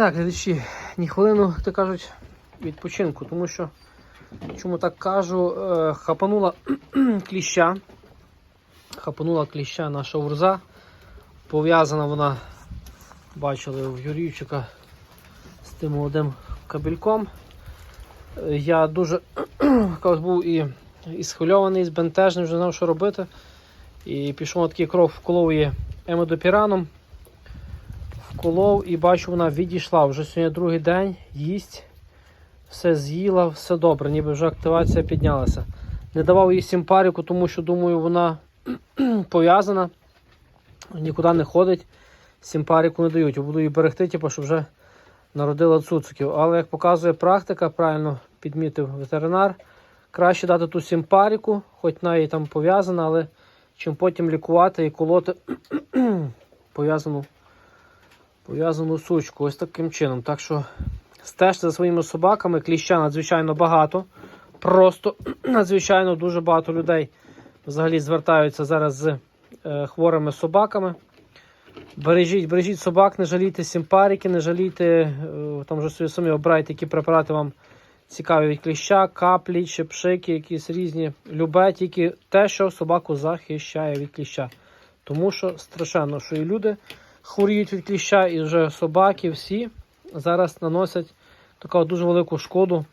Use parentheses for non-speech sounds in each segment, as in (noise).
Так, глядачі, ні хвилину, як то кажуть, відпочинку, тому що, чому так кажу, е, хапанула (clears throat) кліща. Хапанула кліща наша урза. Пов'язана вона, бачили, в Юрійчика з тим молодим кабельком. Е, Я дуже (clears throat) був і, і схвильований, і збентежений, вже знав, що робити. І пішов на такий крок вколов її емодопіраном. Вколов і бачу, вона відійшла. Вже сьогодні другий день, їсть, все з'їла, все добре, ніби вже активація піднялася. Не давав їй симпаріку, тому що думаю, вона пов'язана, нікуди не ходить. Симпаріку не дають. Буду її берегти, типу, щоб вже народила цуциків. Але як показує практика, правильно підмітив ветеринар, краще дати ту симпаріку, хоч вона і там пов'язана, але чим потім лікувати і колоти пов'язану пов'язану сучку. Ось таким чином. Так що стежте за своїми собаками, кліща надзвичайно багато. Просто (clears throat) надзвичайно дуже багато людей взагалі звертаються зараз з е, хворими собаками. Бережіть, бережіть собак, не жалійте симпарики, не жалійте, е, там вже собі самі обирайте, які препарати вам цікаві від кліща, каплі, чи пшики, якісь різні. Любе тільки те, що собаку захищає від кліща. Тому що страшенно, що і люди хворіють від кліща, і вже собаки всі зараз наносять таку дуже велику шкоду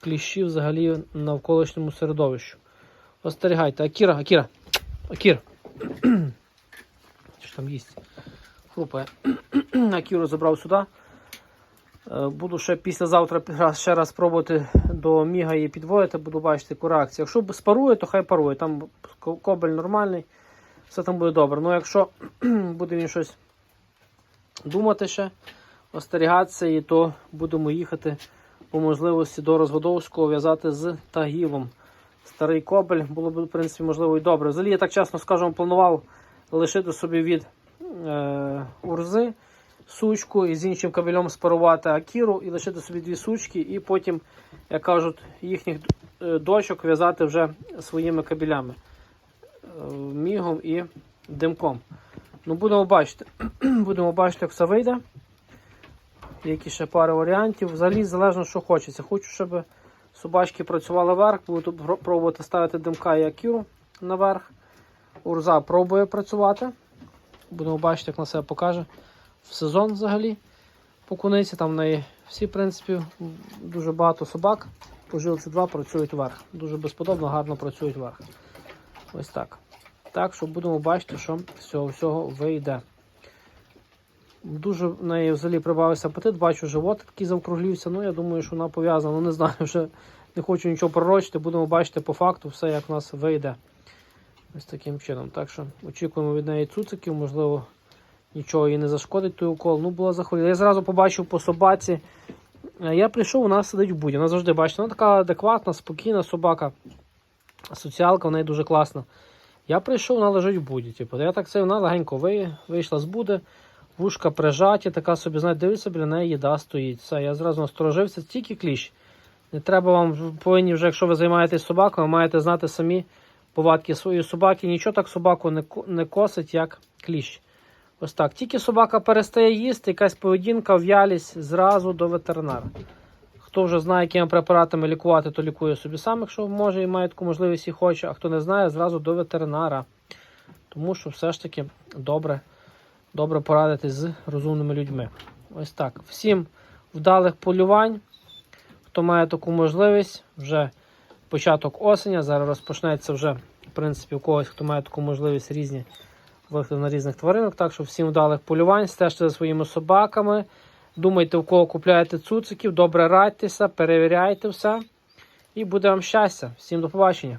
кліщів взагалі навколишньому середовищу. Остерігайте. Акіра, Акіра, Акір. Що там їсть? Хрупає. Акіру забрав сюди. Е, Буду ще післязавтра ще раз пробувати до міга її підводити, буду бачити яку реакцію. Якщо спарує, то хай парує. Там кобель нормальний, все там буде добре. Ну якщо (clears throat) буде він щось думати ще, остерігатися, і то будемо їхати по можливості до Розводовського в'язати з тагілом. Старий кобель було б, в принципі, можливо, і добре. Взагалі, я так чесно скажу, планував лишити собі від е, урзи сучку і з іншим кабелем спарувати акіру і лишити собі дві сучки, і потім, як кажуть, їхніх е, дочок в'язати вже своїми кабелями. Е, мігом і димком. Ну, будемо бачити. (clears throat) будемо бачити, як все вийде. Які ще пари варіантів. Взагалі залежно, що хочеться. Хочу, щоб собачки працювали вверх, буду пробувати ставити димка і акіру наверх. Урза пробує працювати. Будемо бачити, як на себе покаже в сезон взагалі. По куниці там в неї всі, в принципі, дуже багато собак. По жилці 2 працюють вверх. Дуже безподобно, гарно працюють вверх. Ось так. Так що будемо бачити, що з цього всього вийде. Дуже в неї взагалі прибавився апетит, бачу, живот такий завкруглився. Ну, я думаю, що вона пов'язана. Ну, не знаю, вже не хочу нічого пророчити. Будемо бачити по факту все, як в нас вийде. Ось таким чином. Так що очікуємо від неї цуциків, можливо, нічого їй не зашкодить той укол. Ну, була захворіла. Я зразу побачив по собаці. Е, Я прийшов, вона сидить в буді. Вона завжди бачите, вона така адекватна, спокійна собака. Соціалка в неї дуже класна. Я прийшов, вона лежить в буді. Типу. Я так це вона легенько ви- вийшла з буди, вушка прижаті, така собі, знаєте, дивиться, біля неї їда стоїть. Все, я зразу насторожився, тільки кліщ. Не треба вам повинні вже, якщо ви займаєтесь собакою, ви маєте знати самі повадки своєї собаки. Нічого так собаку не, не косить, як кліщ. Ось так. Тільки собака перестає їсти, якась поведінка, в'ялість зразу до ветеринара. Хто вже знає, якими препаратами лікувати, то лікує собі сам, якщо може і має таку можливість і хоче, а хто не знає, зразу до ветеринара. Тому що все ж таки добре, добре порадитись з розумними людьми. Ось так. Всім вдалих полювань. Хто має таку можливість, вже початок осені. Зараз розпочнеться вже, в принципі, у когось, хто має таку можливість різні виходи на різних тваринок. Так що всім вдалих полювань, стежте за своїми собаками. Думайте, у кого купляєте цуциків, добре радьтеся, перевіряйте все. І буде вам щастя. Всім до побачення.